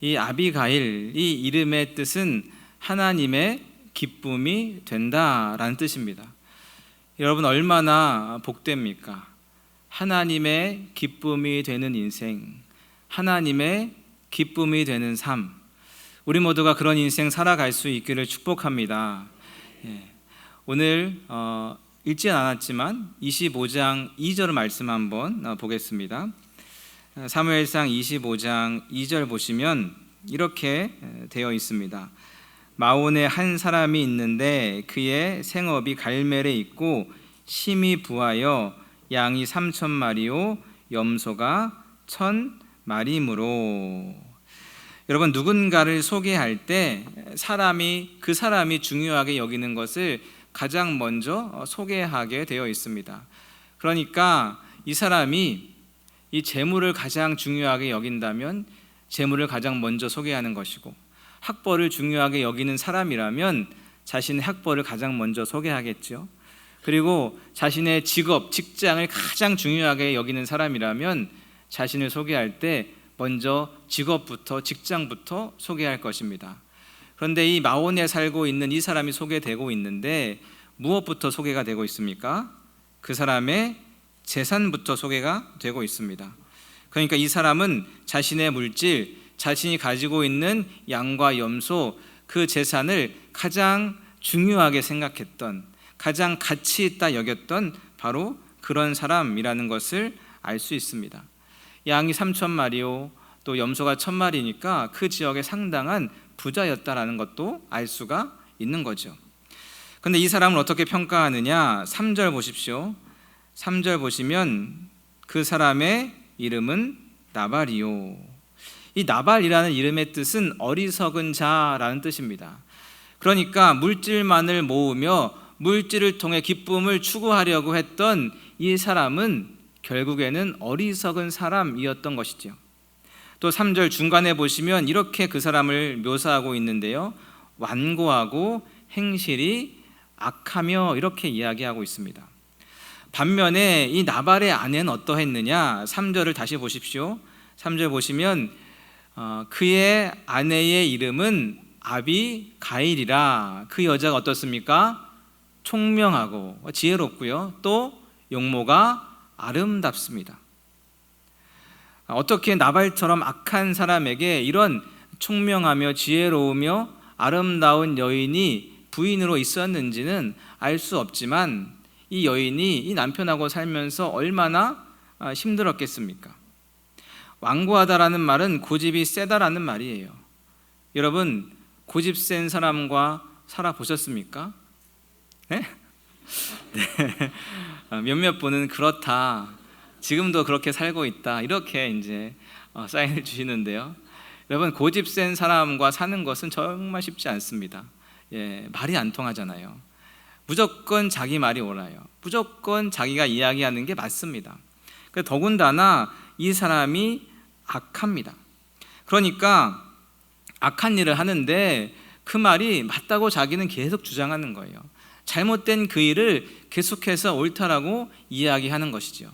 이 아비가일 이 이름의 뜻은 하나님의 기쁨이 된다라는 뜻입니다. 여러분 얼마나 복됩니까? 하나님의 기쁨이 되는 인생, 하나님의 기쁨이 되는 삶. 우리 모두가 그런 인생 살아갈 수 있기를 축복합니다. 예. 오늘 어, 읽진 않았지만 25장 2절 말씀 한번 어, 보겠습니다. 사무엘상 25장 2절 보시면 이렇게 되어 있습니다. 마온에 한 사람이 있는데 그의 생업이 갈멜에 있고 심이 부하여 양이 3천 마리요 염소가 천 마리므로 여러분 누군가를 소개할 때 사람이 그 사람이 중요하게 여기는 것을 가장 먼저 소개하게 되어 있습니다. 그러니까 이 사람이 이 재물을 가장 중요하게 여긴다면 재물을 가장 먼저 소개하는 것이고 학벌을 중요하게 여기는 사람이라면 자신의 학벌을 가장 먼저 소개하겠죠. 그리고 자신의 직업, 직장을 가장 중요하게 여기는 사람이라면 자신을 소개할 때 먼저 직업부터 직장부터 소개할 것입니다. 그런데 이 마온에 살고 있는 이 사람이 소개되고 있는데 무엇부터 소개가 되고 있습니까? 그 사람의 재산부터 소개가 되고 있습니다. 그러니까 이 사람은 자신의 물질, 자신이 가지고 있는 양과 염소 그 재산을 가장 중요하게 생각했던 가장 가치 있다 여겼던 바로 그런 사람이라는 것을 알 수 있습니다. 양이 3천 마리요 또 염소가 천 마리니까 그 지역에 상당한 부자였다라는 것도 알 수가 있는 거죠. 근데 이 사람을 어떻게 평가하느냐? 3절 보십시오. 3절 보시면 그 사람의 이름은 나발이요. 이 나발이라는 이름의 뜻은 어리석은 자라는 뜻입니다. 그러니까 물질만을 모으며 물질을 통해 기쁨을 추구하려고 했던 이 사람은 결국에는 어리석은 사람이었던 것이죠. 또 3절 중간에 보시면 이렇게 그 사람을 묘사하고 있는데요. 완고하고 행실이 악하며 이렇게 이야기하고 있습니다. 반면에 이 나발의 아내는 어떠했느냐? 3절을 다시 보십시오. 3절 보시면 어, 그의 아내의 이름은 아비 가일이라 그 여자가 어떻습니까? 총명하고 지혜롭고요. 또 용모가 아름답습니다. 어떻게 나발처럼 악한 사람에게 이런 총명하며 지혜로우며 아름다운 여인이 부인으로 있었는지는 알 수 없지만 이 여인이 이 남편하고 살면서 얼마나 아, 힘들었겠습니까? 완고하다라는 말은 고집이 세다라는 말이에요. 여러분 고집 센 사람과 살아 보셨습니까? 네? 네. 아, 몇몇 분은 그렇다. 지금도 그렇게 살고 있다. 이렇게 이제 어, 사인을 주시는데요. 여러분 고집 센 사람과 사는 것은 정말 쉽지 않습니다. 예, 말이 안 통하잖아요. 무조건 자기 말이 옳아요. 무조건 자기가 이야기하는 게 맞습니다. 그 더군다나 이 사람이 악합니다. 그러니까 악한 일을 하는데 그 말이 맞다고 자기는 계속 주장하는 거예요. 잘못된 그 일을 계속해서 옳다라고 이야기하는 것이죠.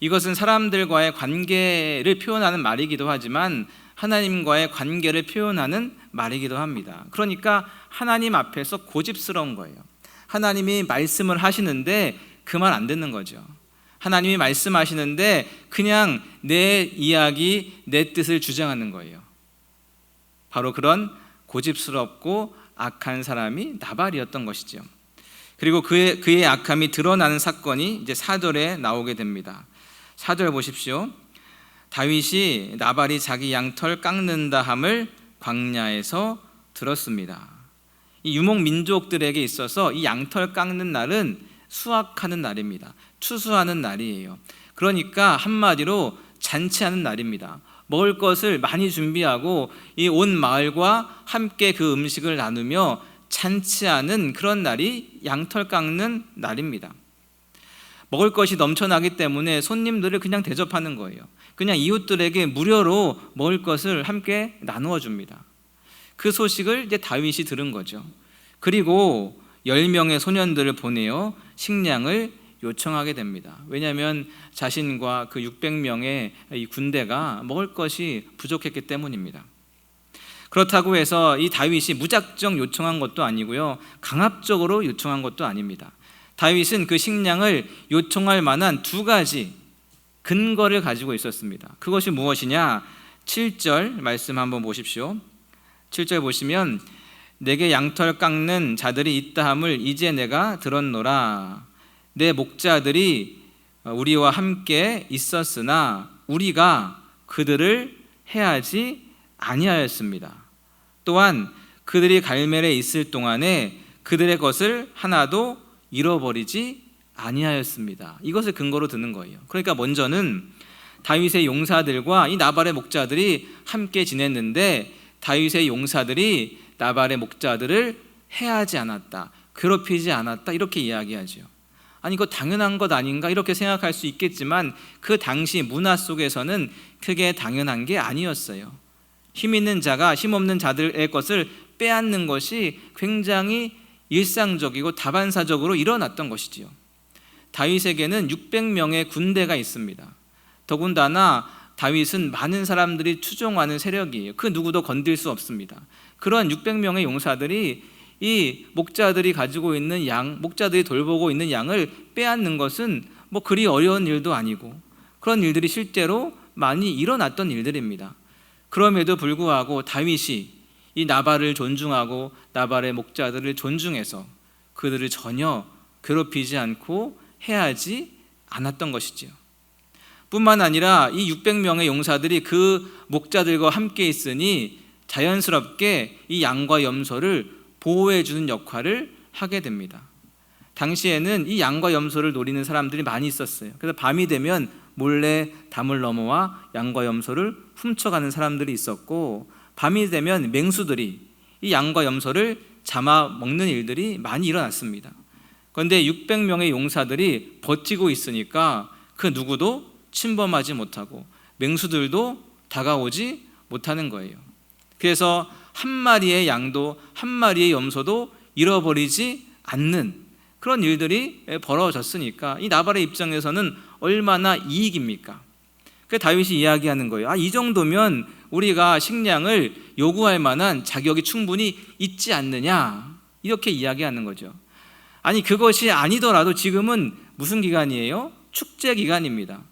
이것은 사람들과의 관계를 표현하는 말이기도 하지만 하나님과의 관계를 표현하는 말이기도 합니다. 그러니까 하나님 앞에서 고집스러운 거예요. 하나님이 말씀을 하시는데 그 말 안 듣는 거죠. 하나님이 말씀하시는데 그냥 내 이야기, 내 뜻을 주장하는 거예요. 바로 그런 고집스럽고 악한 사람이 나발이었던 것이죠. 그리고 그의, 그의 악함이 드러나는 사건이 이제 사절에 나오게 됩니다. 사절 보십시오. 다윗이 나발이 자기 양털 깎는다 함을 광야에서 들었습니다. 이 유목 민족들에게 있어서 이 양털 깎는 날은 수확하는 날입니다. 추수하는 날이에요. 그러니까 한마디로 잔치하는 날입니다. 먹을 것을 많이 준비하고 이 온 마을과 함께 그 음식을 나누며 잔치하는 그런 날이 양털 깎는 날입니다. 먹을 것이 넘쳐나기 때문에 손님들을 그냥 대접하는 거예요. 그냥 이웃들에게 무료로 먹을 것을 함께 나누어 줍니다. 그 소식을 이제 다윗이 들은 거죠. 그리고 10명의 소년들을 보내어 식량을 요청하게 됩니다. 왜냐하면 자신과 그 600명의 이 군대가 먹을 것이 부족했기 때문입니다. 그렇다고 해서 이 다윗이 무작정 요청한 것도 아니고요. 강압적으로 요청한 것도 아닙니다. 다윗은 그 식량을 요청할 만한 두 가지 근거를 가지고 있었습니다. 그것이 무엇이냐? 7절 말씀 한번 보십시오. 7절 보시면 내게 양털 깎는 자들이 있다 함을 이제 내가 들었노라. 내 목자들이 우리와 함께 있었으나 우리가 그들을 해하지 아니하였습니다. 또한 그들이 갈멜에 있을 동안에 그들의 것을 하나도 잃어버리지 아니하였습니다. 이것을 근거로 드는 거예요. 그러니까 먼저는 다윗의 용사들과 이 나발의 목자들이 함께 지냈는데 다윗의 용사들이 나발의 목자들을 해하지 않았다. 괴롭히지 않았다. 이렇게 이야기하죠. 아니 이거 당연한 것 아닌가 이렇게 생각할 수 있겠지만 그 당시 문화 속에서는 크게 당연한 게 아니었어요. 힘 있는 자가 힘 없는 자들의 것을 빼앗는 것이 굉장히 일상적이고 다반사적으로 일어났던 것이지요. 다윗에게는 600명의 군대가 있습니다. 더군다나 다윗은 많은 사람들이 추종하는 세력이에요. 그 누구도 건들 수 없습니다. 그런 600명의 용사들이 이 목자들이 가지고 있는 양, 목자들이 돌보고 있는 양을 빼앗는 것은 뭐 그리 어려운 일도 아니고 그런 일들이 실제로 많이 일어났던 일들입니다. 그럼에도 불구하고 다윗이 이 나발을 존중하고 나발의 목자들을 존중해서 그들을 전혀 괴롭히지 않고 해하지 않았던 것이지요. 뿐만 아니라 이 600명의 용사들이 그 목자들과 함께 있으니 자연스럽게 이 양과 염소를 보호해 주는 역할을 하게 됩니다. 당시에는 이 양과 염소를 노리는 사람들이 많이 있었어요. 그래서 밤이 되면 몰래 담을 넘어와 양과 염소를 훔쳐가는 사람들이 있었고 밤이 되면 맹수들이 이 양과 염소를 잡아 먹는 일들이 많이 일어났습니다. 그런데 600명의 용사들이 버티고 있으니까 그 누구도 침범하지 못하고 맹수들도 다가오지 못하는 거예요. 그래서 한 마리의 양도 한 마리의 염소도 잃어버리지 않는 그런 일들이 벌어졌으니까 이 나발의 입장에서는 얼마나 이익입니까? 그 다윗이 이야기하는 거예요. 아, 이 정도면 우리가 식량을 요구할 만한 자격이 충분히 있지 않느냐 이렇게 이야기하는 거죠. 아니 그것이 아니더라도 지금은 무슨 기간이에요? 축제 기간입니다.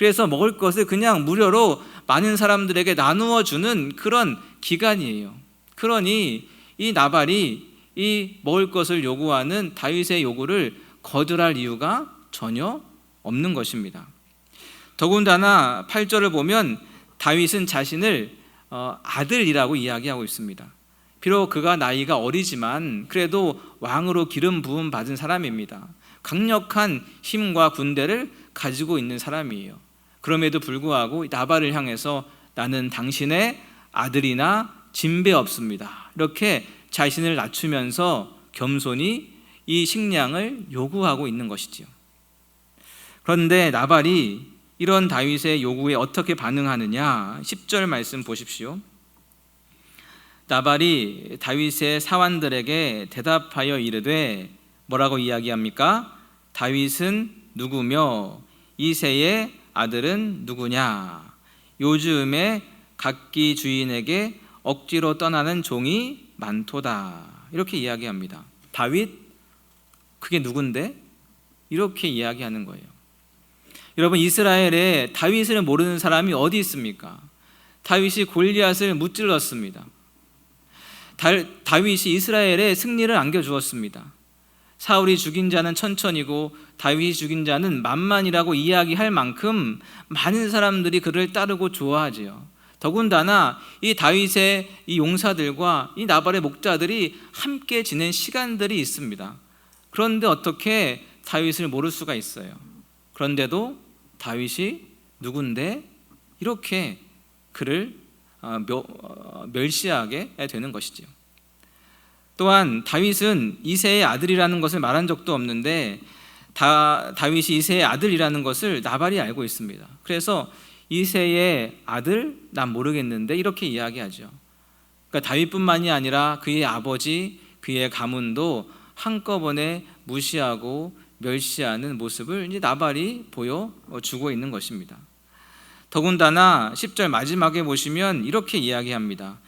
그래서 먹을 것을 그냥 무료로 많은 사람들에게 나누어 주는 그런 기간이에요. 그러니 이 나발이 이 먹을 것을 요구하는 다윗의 요구를 거절할 이유가 전혀 없는 것입니다. 더군다나 8절을 보면 다윗은 자신을 어, 아들이라고 이야기하고 있습니다. 비록 그가 나이가 어리지만 그래도 왕으로 기름 부음 받은 사람입니다. 강력한 힘과 군대를 가지고 있는 사람이에요. 그럼에도 불구하고 나발을 향해서 나는 당신의 아들이나 진배 없습니다. 이렇게 자신을 낮추면서 겸손히 이 식량을 요구하고 있는 것이지요. 그런데 나발이 이런 다윗의 요구에 어떻게 반응하느냐? 10절 말씀 보십시오. 나발이 다윗의 사환들에게 대답하여 이르되 뭐라고 이야기합니까? 다윗은 누구며 이세의 아들은 누구냐? 요즘에 각기 주인에게 억지로 떠나는 종이 많도다. 이렇게 이야기합니다. 다윗 그게 누군데? 이렇게 이야기하는 거예요. 여러분 이스라엘에 다윗을 모르는 사람이 어디 있습니까? 다윗이 골리앗을 무찔렀습니다. 다윗이 이스라엘에 승리를 안겨 주었습니다. 사울이 죽인 자는 천천이고 다윗이 죽인 자는 만만이라고 이야기할 만큼 많은 사람들이 그를 따르고 좋아하지요. 더군다나 이 다윗의 이 용사들과 이 나발의 목자들이 함께 지낸 시간들이 있습니다. 그런데 어떻게 다윗을 모를 수가 있어요? 그런데도 다윗이 누군데 이렇게 그를 어, 어, 멸시하게 되는 것이지요. 또한 다윗은 이세의 아들이라는 것을 말한 적도 없는데 다, 다윗이 이세의 아들이라는 것을 나발이 알고 있습니다. 그래서 이세의 아들 난 모르겠는데 이렇게 이야기하죠. 그러니까 다윗뿐만이 아니라 그의 아버지, 그의 가문도 한꺼번에 무시하고 멸시하는 모습을 이제 나발이 보여 주고 있는 것입니다. 더군다나 10절 마지막에 보시면 이렇게 이야기합니다.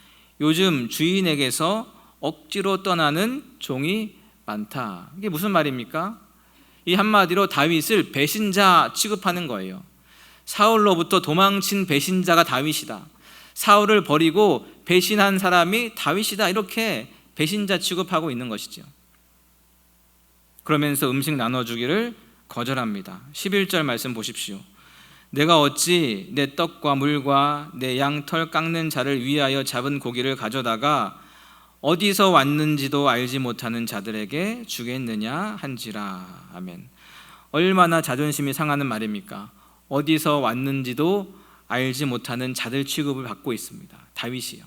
요즘 주인에게서 억지로 떠나는 종이 많다. 이게 무슨 말입니까? 이 한마디로 다윗을 배신자 취급하는 거예요. 사울로부터 도망친 배신자가 다윗이다. 사울을 버리고 배신한 사람이 다윗이다. 이렇게 배신자 취급하고 있는 것이죠. 그러면서 음식 나눠주기를 거절합니다. 11절 말씀 보십시오. 내가 어찌 내 떡과 물과 내 양털 깎는 자를 위하여 잡은 고기를 가져다가 어디서 왔는지도 알지 못하는 자들에게 주겠느냐 한지라 아멘. 얼마나 자존심이 상하는 말입니까? 어디서 왔는지도 알지 못하는 자들 취급을 받고 있습니다. 다윗이요.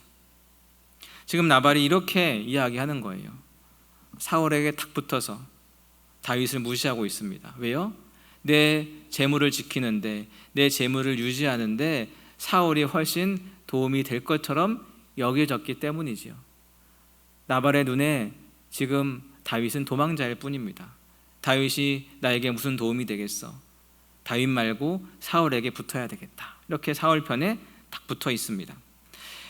지금 나발이 이렇게 이야기하는 거예요. 사울에게 탁 붙어서 다윗을 무시하고 있습니다. 왜요? 내 재물을 지키는데 내 재물을 유지하는데 사울이 훨씬 도움이 될 것처럼 여겨졌기 때문이지요. 나발의 눈에 지금 다윗은 도망자일 뿐입니다. 다윗이 나에게 무슨 도움이 되겠어? 다윗 말고 사울에게 붙어야 되겠다. 이렇게 사울 편에 딱 붙어 있습니다.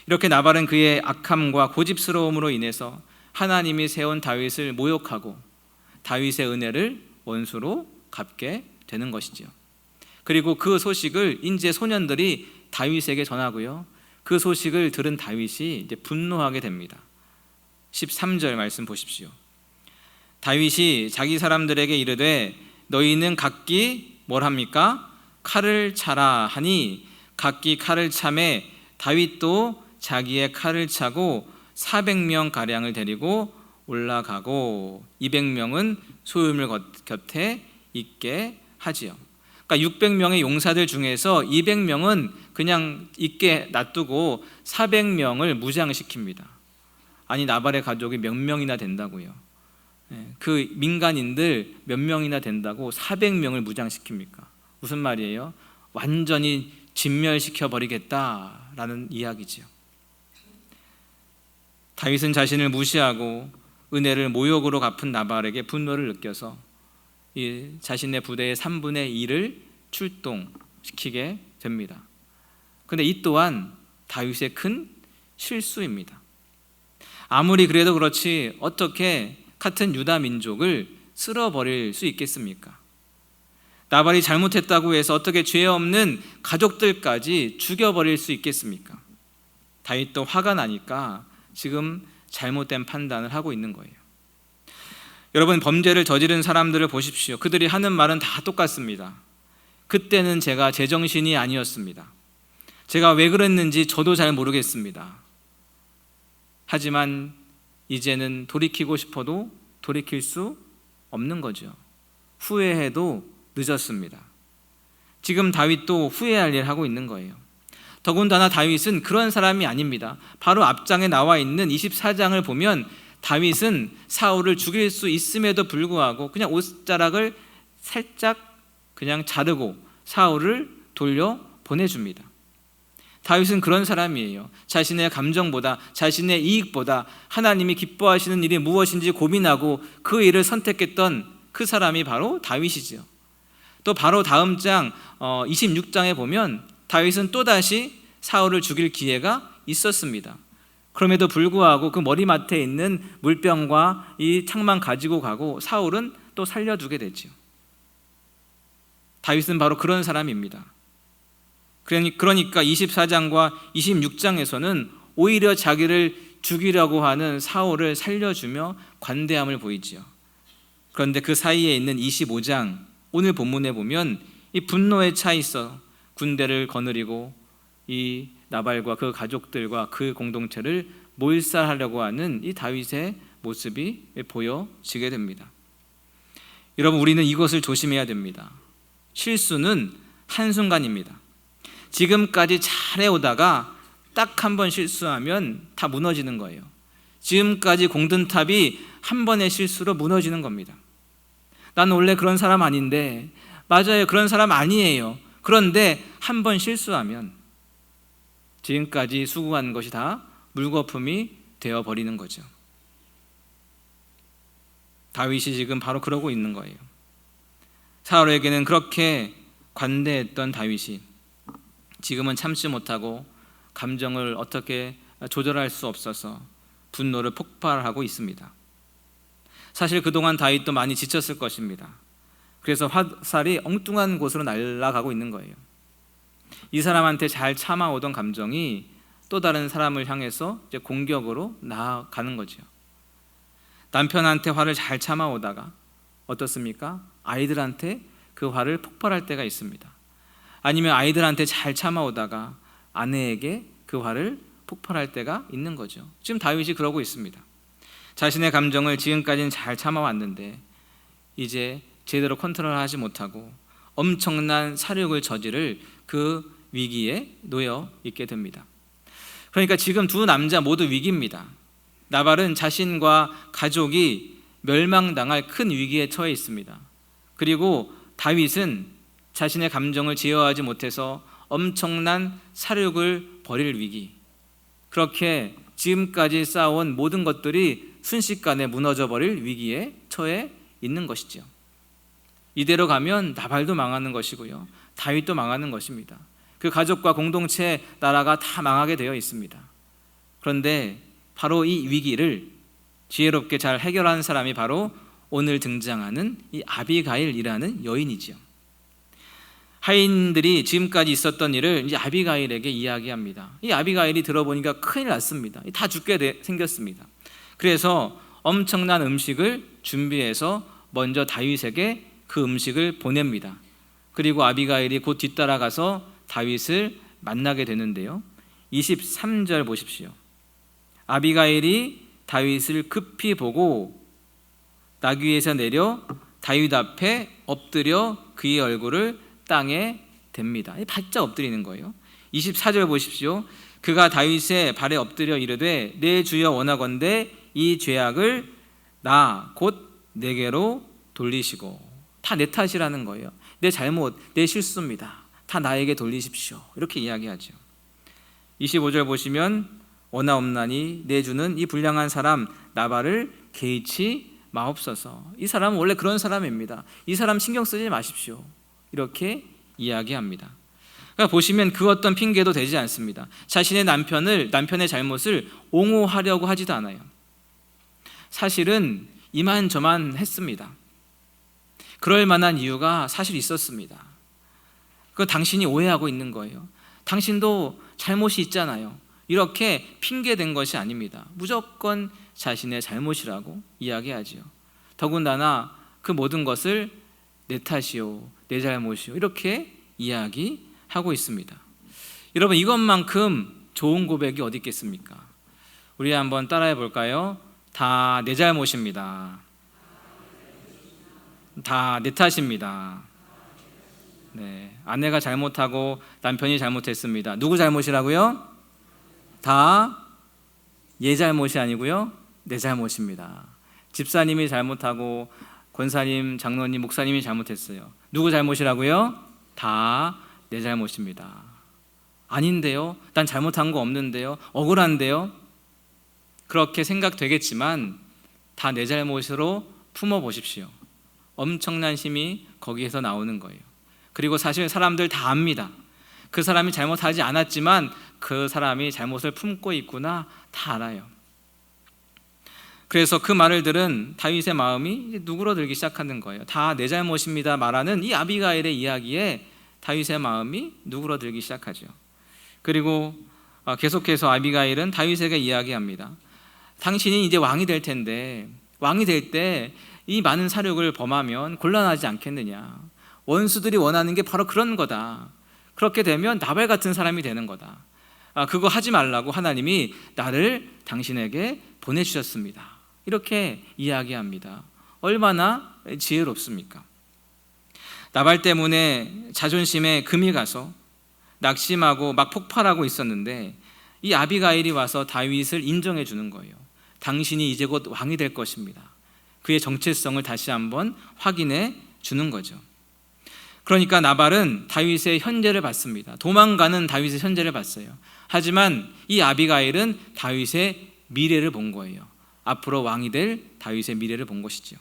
이렇게 나발은 그의 악함과 고집스러움으로 인해서 하나님이 세운 다윗을 모욕하고 다윗의 은혜를 원수로 갚게 되는 것이지요. 그리고 그 소식을 인제 소년들이 다윗에게 전하고요. 그 소식을 들은 다윗이 이제 분노하게 됩니다. 13절 말씀 보십시오. 다윗이 자기 사람들에게 이르되 너희는 각기 뭘 합니까? 칼을 차라 하니 각기 칼을 참에 다윗도 자기의 칼을 차고 400명 가량을 데리고 올라가고 200명은 소유물 곁에 있게 하지요. 그러니까 600명의 용사들 중에서 200명은 그냥 있게 놔두고 400명을 무장시킵니다. 아니 나발의 가족이 몇 명이나 된다고요? 예, 그 민간인들 몇 명이나 된다고 400명을 무장시킵니까? 무슨 말이에요? 완전히 진멸시켜 버리겠다라는 이야기지요. 다윗은 자신을 무시하고 은혜를 모욕으로 갚은 나발에게 분노를 느껴서 이 자신의 부대의 3분의 1을 출동시키게 됩니다. 근데 이 또한 다윗의 큰 실수입니다. 아무리 그래도 그렇지 어떻게 같은 유다 민족을 쓸어버릴 수 있겠습니까? 나발이 잘못했다고 해서 어떻게 죄 없는 가족들까지 죽여버릴 수 있겠습니까? 다윗도 화가 나니까 지금 잘못된 판단을 하고 있는 거예요. 여러분 범죄를 저지른 사람들을 보십시오. 그들이 하는 말은 다 똑같습니다. 그때는 제가 제정신이 아니었습니다. 제가 왜 그랬는지 저도 잘 모르겠습니다. 하지만 이제는 돌이키고 싶어도 돌이킬 수 없는 거죠. 후회해도 늦었습니다. 지금 다윗도 후회할 일 하고 있는 거예요. 더군다나 다윗은 그런 사람이 아닙니다. 바로 앞장에 나와 있는 24장을 보면 다윗은 사울을 죽일 수 있음에도 불구하고 그냥 옷자락을 살짝 그냥 자르고 사울을 돌려 보내줍니다. 다윗은 그런 사람이에요. 자신의 감정보다 자신의 이익보다 하나님이 기뻐하시는 일이 무엇인지 고민하고 그 일을 선택했던 그 사람이 바로 다윗이죠. 또 바로 다음 장 26장에 어, 보면 다윗은 또다시 사울을 죽일 기회가 있었습니다. 그럼에도 불구하고 그 머리맡에 있는 물병과 이 창만 가지고 가고 사울은 또 살려두게 되죠. 다윗은 바로 그런 사람입니다. 그러니까 24장과 26장에서는 오히려 자기를 죽이려고 하는 사울을 살려주며 관대함을 보이지요. 그런데 그 사이에 있는 25장 오늘 본문에 보면 이 분노에 차 있어 군대를 거느리고 이 나발과 그 가족들과 그 공동체를 몰살하려고 하는 이 다윗의 모습이 보여지게 됩니다. 여러분 우리는 이것을 조심해야 됩니다. 실수는 한순간입니다. 지금까지 잘해오다가 딱 한 번 실수하면 다 무너지는 거예요. 지금까지 공든 탑이 한 번의 실수로 무너지는 겁니다. 난 원래 그런 사람 아닌데, 맞아요. 그런 사람 아니에요. 그런데 한 번 실수하면 지금까지 수고한 것이 다 물거품이 되어 버리는 거죠. 다윗이 지금 바로 그러고 있는 거예요. 사울에게는 그렇게 관대했던 다윗이 지금은 참지 못하고 감정을 어떻게 조절할 수 없어서 분노를 폭발하고 있습니다. 사실 그동안 다윗도 많이 지쳤을 것입니다. 그래서 화살이 엉뚱한 곳으로 날아가고 있는 거예요. 이 사람한테 잘 참아오던 감정이 또 다른 사람을 향해서 이제 공격으로 나아가는 거죠. 남편한테 화를 잘 참아오다가 어떻습니까? 아이들한테 그 화를 폭발할 때가 있습니다. 아니면 아이들한테 잘 참아오다가 아내에게 그 화를 폭발할 때가 있는 거죠. 지금 다윗이 그러고 있습니다. 자신의 감정을 지금까지는 잘 참아왔는데 이제 제대로 컨트롤하지 못하고 엄청난 사륙을 저지를 그 위기에 놓여 있게 됩니다. 그러니까 지금 두 남자 모두 위기입니다. 나발은 자신과 가족이 멸망당할 큰 위기에 처해 있습니다. 그리고 다윗은 자신의 감정을 제어하지 못해서 엄청난 사륙을 벌일 위기. 그렇게 지금까지 쌓아온 모든 것들이 순식간에 무너져 버릴 위기에 처해 있는 것이죠. 이대로 가면 나발도 망하는 것이고요. 다윗도 망하는 것입니다. 그 가족과 공동체 나라가 다 망하게 되어 있습니다. 그런데 바로 이 위기를 지혜롭게 잘 해결하는 사람이 바로 오늘 등장하는 이 아비가일이라는 여인이지요. 하인들이 지금까지 있었던 일을 이제 아비가일에게 이야기합니다. 이 아비가일이 들어보니까 큰일 났습니다. 다 죽게 되, 생겼습니다. 그래서 엄청난 음식을 준비해서 먼저 다윗에게 그 음식을 보냅니다. 그리고 아비가일이 곧 뒤따라가서 다윗을 만나게 되는데요. 23절 보십시오. 아비가일이 다윗을 급히 보고 나귀에서 내려 다윗 앞에 엎드려 그의 얼굴을 땅에 댑니다. 바짝 엎드리는 거예요. 24절 보십시오. 그가 다윗의 발에 엎드려 이르되 내 주여 원하건대 이 죄악을 나 곧 내게로 돌리시고 다 내 탓이라는 거예요. 내 잘못, 내 실수입니다. 다 나에게 돌리십시오. 이렇게 이야기하죠. 25절 보시면 원하 없나니 내 주는 이 불량한 사람 나발을 개의치 마옵소서. 이 사람은 원래 그런 사람입니다. 이 사람 신경 쓰지 마십시오. 이렇게 이야기합니다. 그러니까 보시면 그 어떤 핑계도 되지 않습니다. 자신의 남편을 남편의 잘못을 옹호하려고 하지도 않아요. 사실은 이만저만 했습니다. 그럴 만한 이유가 사실 있었습니다. 그 당신이 오해하고 있는 거예요. 당신도 잘못이 있잖아요. 이렇게 핑계된 것이 아닙니다. 무조건 자신의 잘못이라고 이야기하지요. 더군다나 그 모든 것을 내 탓이요, 내 잘못이요 이렇게 이야기하고 있습니다. 여러분 이것만큼 좋은 고백이 어디 있겠습니까? 우리 한번 따라해 볼까요? 다 내 잘못입니다. 다 내 탓입니다. 네, 아내가 잘못하고 남편이 잘못했습니다. 누구 잘못이라고요? 다 얘 잘못이 아니고요. 내 잘못입니다. 집사님이 잘못하고 권사님, 장로님, 목사님이 잘못했어요. 누구 잘못이라고요? 다 내 잘못입니다. 아닌데요? 난 잘못한 거 없는데요? 억울한데요? 그렇게 생각되겠지만 다 내 잘못으로 품어 보십시오. 엄청난 힘이 거기에서 나오는 거예요. 그리고 사실 사람들 다 압니다. 그 사람이 잘못하지 않았지만 그 사람이 잘못을 품고 있구나 다 알아요. 그래서 그 말을 들은 다윗의 마음이 누그러들기 시작하는 거예요. 다 내 잘못입니다 말하는 이 아비가일의 이야기에 다윗의 마음이 누그러들기 시작하죠. 그리고 어, 계속해서 아비가일은 다윗에게 이야기합니다. 당신이 이제 왕이 될 텐데 왕이 될 때 이 많은 사륙을 범하면 곤란하지 않겠느냐. 원수들이 원하는 게 바로 그런 거다. 그렇게 되면 나발 같은 사람이 되는 거다. 아, 그거 하지 말라고 하나님이 나를 당신에게 보내주셨습니다. 이렇게 이야기합니다. 얼마나 지혜롭습니까? 나발 때문에 자존심에 금이 가서 낙심하고 막 폭발하고 있었는데 이 아비가일이 와서 다윗을 인정해 주는 거예요. 당신이 이제 곧 왕이 될 것입니다. 그의 정체성을 다시 한번 확인해 주는 거죠. 그러니까 나발은 다윗의 현재를 봤습니다. 도망가는 다윗의 현재를 봤어요. 하지만 이 아비가일은 다윗의 미래를 본 거예요. 앞으로 왕이 될 다윗의 미래를 본 것이죠.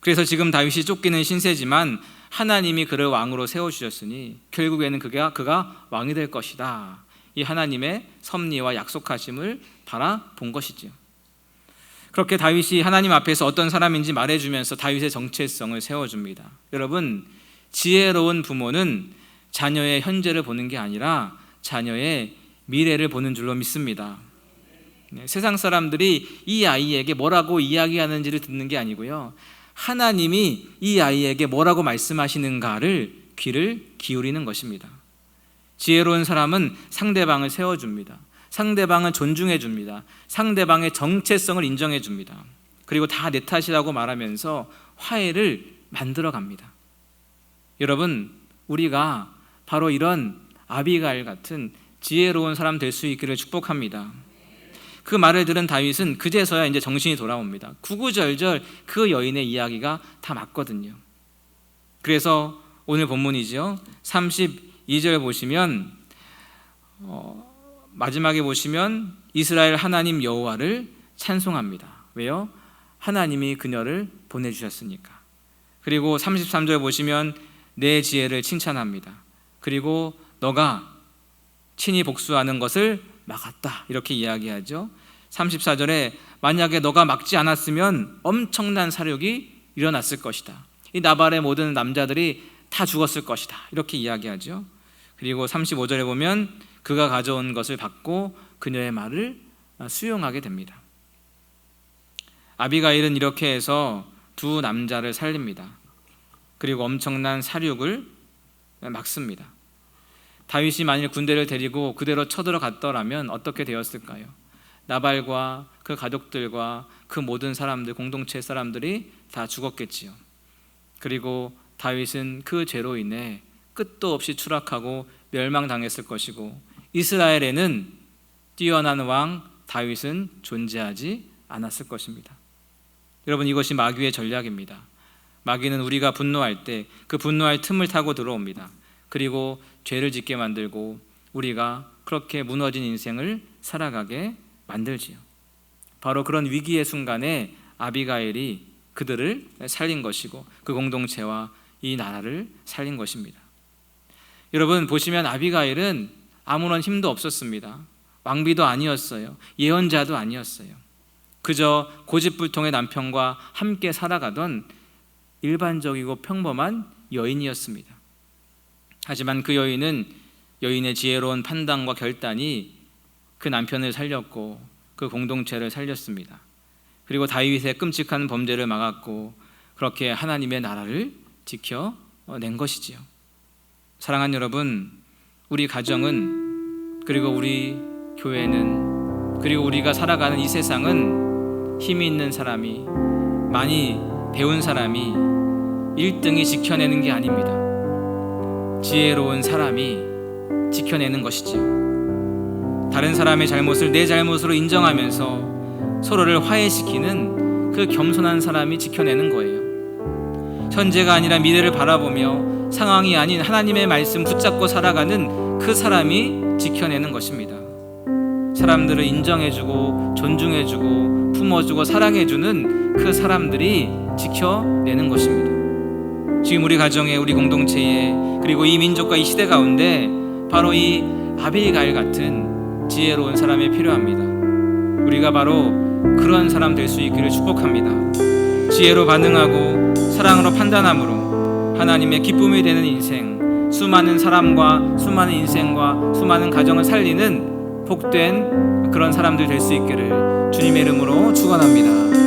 그래서 지금 다윗이 쫓기는 신세지만 하나님이 그를 왕으로 세워 주셨으니 결국에는 그가 그가 왕이 될 것이다. 이 하나님의 섭리와 약속하심을 바라본 것이지요. 그렇게 다윗이 하나님 앞에서 어떤 사람인지 말해주면서 다윗의 정체성을 세워줍니다. 여러분, 지혜로운 부모는 자녀의 현재를 보는 게 아니라 자녀의 미래를 보는 줄로 믿습니다. 네, 세상 사람들이 이 아이에게 뭐라고 이야기하는지를 듣는 게 아니고요. 하나님이 이 아이에게 뭐라고 말씀하시는가를 귀를 기울이는 것입니다. 지혜로운 사람은 상대방을 세워줍니다. 상대방을 존중해 줍니다. 상대방의 정체성을 인정해 줍니다. 그리고 다 내 탓이라고 말하면서 화해를 만들어 갑니다. 여러분, 우리가 바로 이런 아비가일 같은 지혜로운 사람 될 수 있기를 축복합니다. 그 말을 들은 다윗은 그제서야 이제 정신이 돌아옵니다. 구구절절 그 여인의 이야기가 다 맞거든요. 그래서 오늘 본문이죠. 32절 보시면 어, 마지막에 보시면 이스라엘 하나님 여호와를 찬송합니다. 왜요? 하나님이 그녀를 보내 주셨으니까. 그리고 33절 보시면 내 지혜를 칭찬합니다. 그리고 너가 친히 복수하는 것을 막았다. 이렇게 이야기하죠. 34절에 만약에 너가 막지 않았으면 엄청난 사륙이 일어났을 것이다. 이 나발의 모든 남자들이 다 죽었을 것이다. 이렇게 이야기하죠. 그리고 35절에 보면 그가 가져온 것을 받고 그녀의 말을 수용하게 됩니다. 아비가일은 이렇게 해서 두 남자를 살립니다. 그리고 엄청난 사륙을 막습니다. 다윗이 만일 군대를 데리고 그대로 쳐들어갔더라면 어떻게 되었을까요? 나발과 그 가족들과 그 모든 사람들 공동체 사람들이 다 죽었겠지요. 그리고 다윗은 그 죄로 인해 끝도 없이 추락하고 멸망당했을 것이고 이스라엘에는 뛰어난 왕 다윗은 존재하지 않았을 것입니다. 여러분 이것이 마귀의 전략입니다. 마귀는 우리가 분노할 때 그 분노할 틈을 타고 들어옵니다. 그리고 죄를 짓게 만들고 우리가 그렇게 무너진 인생을 살아가게 만들지요. 바로 그런 위기의 순간에 아비가일이 그들을 살린 것이고 그 공동체와 이 나라를 살린 것입니다. 여러분 보시면 아비가일은 아무런 힘도 없었습니다. 왕비도 아니었어요. 예언자도 아니었어요. 그저 고집불통의 남편과 함께 살아가던 일반적이고 평범한 여인이었습니다. 하지만 그 여인은 여인의 지혜로운 판단과 결단이 그 남편을 살렸고 그 공동체를 살렸습니다. 그리고 다윗의 끔찍한 범죄를 막았고 그렇게 하나님의 나라를 지켜낸 것이지요. 사랑하는 여러분, 우리 가정은 그리고 우리 교회는 그리고 우리가 살아가는 이 세상은 힘이 있는 사람이 많이 배운 사람이 1등이 지켜내는 게 아닙니다. 지혜로운 사람이 지켜내는 것이지요. 다른 사람의 잘못을 내 잘못으로 인정하면서 서로를 화해시키는 그 겸손한 사람이 지켜내는 거예요. 현재가 아니라 미래를 바라보며 상황이 아닌 하나님의 말씀 붙잡고 살아가는 그 사람이 지켜내는 것입니다. 사람들을 인정해주고 존중해주고 품어주고 사랑해주는 그 사람들이 지켜내는 것입니다. 지금 우리 가정에 우리 공동체에 그리고 이 민족과 이 시대 가운데 바로 이 아비가일 같은 지혜로운 사람이 필요합니다. 우리가 바로 그런 사람 될 수 있기를 축복합니다. 지혜로 반응하고 사랑으로 판단함으로 하나님의 기쁨이 되는 인생, 수많은 사람과 수많은 인생과 수많은 가정을 살리는 복된 그런 사람들 될 수 있기를 주님의 이름으로 축원합니다.